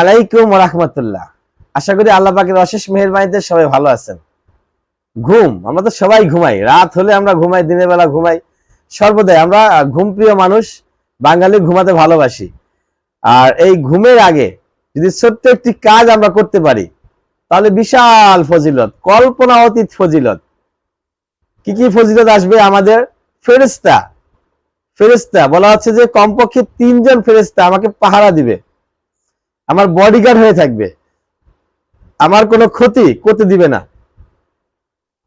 আলাইকুম রহমতুল্লাহ। আশা করি আল্লাহ পাকের অশেষ মেহরবানিতে সবাই ভালো আছেন। ঘুম, আমরা তো সবাই ঘুমাই। রাত হলে আমরা ঘুমাই, দিনের বেলা ঘুমাই। সর্বদাই আমরা ঘুম প্রিয় মানুষ, বাঙালি ঘুমাতে ভালোবাসি। আর এই ঘুমের আগে যদি ছোট্ট একটি কাজ আমরা করতে পারি, তাহলে বিশাল ফজিলত, কল্পনা অতীত ফজিলত। কি কি ফজিলত আসবে আমাদের? ফেরেস্তা ফেরেস্তা বলা হচ্ছে যে কমপক্ষে তিনজন ফেরেস্তা আমাকে পাহারা দিবে। আমার বডিগার্ড হয়ে থাকবে। আমার কোনো ক্ষতি করতে দিবে না।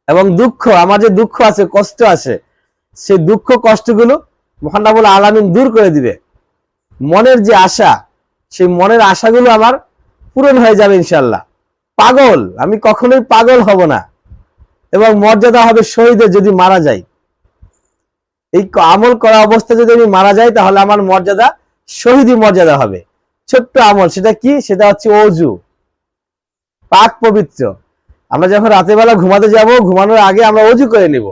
এবং দুঃখ, আমার যে দুঃখ আছে, কষ্ট আছে সেই দুঃখ, কষ্টগুলো মহানাবুল আলামিন দূর করে দিবে। মনের যে আশা, সেই মনের আশাগুলো আমার পূরণ হয়ে যাবে ইনশাল্লাহ পাগল, আমি কখনোই পাগল হব না। এবং মর্যাদা হবে শহীদের যদি মারা যাই। এই আমল করা অবস্থায় যদি আমি মারা যাই, তাহলে আমার মর্যাদা, শহীদই মর্যাদা হবে। ছোট্ট আমল, সেটা কি? সেটা হচ্ছে অজু। পাক পবিত্র। আমরা যখন বেলা ঘুমাতে যাব, ঘুমানোর আগে আমরা অজু করে নিব।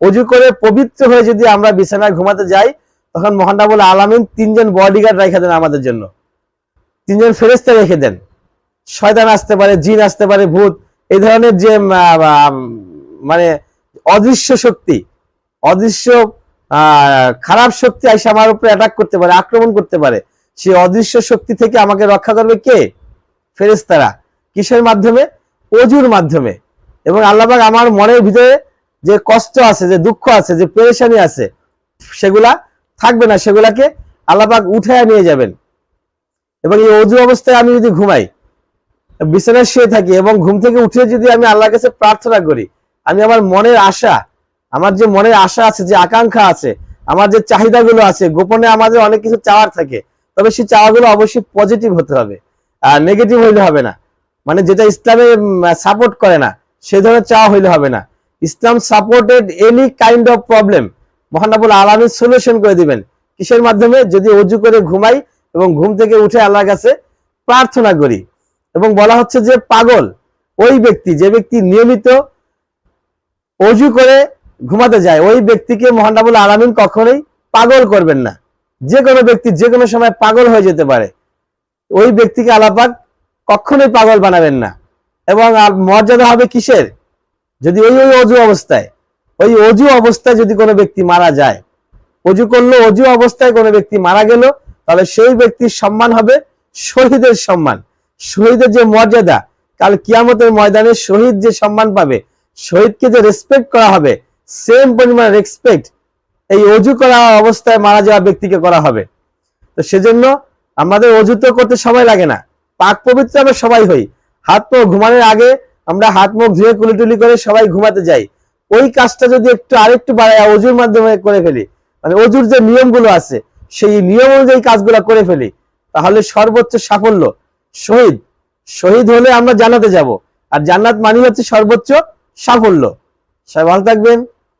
অজু করে পবিত্র হয়ে যদি আমরা বিছানায় ঘুমাতে যাই, তখন মহানাবুল আলামিন তিনজন বডিগার্ড রেখে দেন আমাদের জন্য। তিনজন ফেরেস্তা রেখে দেন। শয়তান আসতে পারে, জিন আসতে পারে, ভূত। এই ধরনের যে মানে অদৃশ্য শক্তি, অদৃশ্য খারাপ শক্তি এসে আমার উপরে অ্যাটাক করতে পারে, আক্রমণ করতে পারে। সেই অদৃশ্য শক্তি থেকে আমাকে রক্ষা করবে কে? ফেরেস্তারা কিসের মাধ্যমে? অজুর মাধ্যমে। এবং আল্লাহবাগ আমার মনের ভিতরে যে কষ্ট আছে, যে দুঃখ আছে, যে পেরেশানি আছে, সেগুলা থাকবে না, সেগুলাকে আল্লাহবাগ উঠায় নিয়ে যাবেন। এবং এই অজু অবস্থায় আমি যদি ঘুমাই, বিছানায় শুয়ে থাকি এবং ঘুম থেকে উঠে যদি আমি আল্লাহর কাছে প্রার্থনা করি, আমি আমার মনের আশা, আমার যে মনের আশা আছে, যে আকাঙ্ক্ষা আছে, আমার যে চাহিদাগুলো আছে, গোপনে আমাদের অনেক কিছু চাওয়ার থাকে তবে সেই চাওয়াগুলো অবশ্যই পজিটিভ হতে হবে। আর নেগেটিভ হইলে হবে না। মানে যেটা ইসলামে সাপোর্ট করে না সেই ধরনের চাওয়া হইলে হবে না। ইসলাম supported any kind of problem মহানাবুল আলমী সলিউশন করে দিবেন। কিসের মাধ্যমে? যদি অজু করে ঘুমাই এবং ঘুম থেকে উঠে আল্লাহর কাছে প্রার্থনা করি। এবং বলা হচ্ছে যে পাগল, ওই ব্যক্তি, যে ব্যক্তি নিয়মিত অজু করে ঘুমাতে যায়, ওই ব্যক্তিকে মহানাবুল আলমিন কখনোই পাগল করবেন না। যে কোনো ব্যক্তি যে কোনো সময় পাগল হয়ে যেতে পারে। ওই ব্যক্তিকে আলাপাক কখনোই পাগল বানাবেন না। এবং মর্যাদা হবে কিসের? যদি ওই ওই অজু অবস্থায়, ওই অজু অবস্থায় যদি কোনো ব্যক্তি মারা যায়, অজু করল, অজু অবস্থায় কোনো ব্যক্তি মারা গেল, তাহলে সেই ব্যক্তির সম্মান হবে শহীদের সম্মান। শহীদের যে মর্যাদা, কাল কিয়ামতের ময়দানে শহীদ যে সম্মান পাবে, শহীদকে যে রেসপেক্ট করা হবে সেম পরিমাণ রেসপেক্ট এই অজু করা অবস্থায় মারা যাওয়া ব্যক্তিকে করা হবে। তো সেজন্য আমাদের অজু তো করতে সময় লাগে না। পাক পবিত্র আমরা সবাই হই। হাত মুখ ঘুমানোর আগে আমরা হাত মুখ ধুয়ে কুলিটুলি করে সবাই ঘুমাতে যাই। ওই কাজটা যদি একটু আরেকটু বাড়ায়, অজুর মাধ্যমে করে ফেলি মানে অজুর যে নিয়মগুলো আছে, সেই নিয়ম অনুযায়ী কাজগুলো করে ফেলি, তাহলে সর্বোচ্চ সাফল্য। শহীদ। শহীদ হলে আমরা জানাতে যাব। আর জান্নাত মানি হচ্ছে সর্বোচ্চ সাফল্য। সবাই ভালো থাকবেন।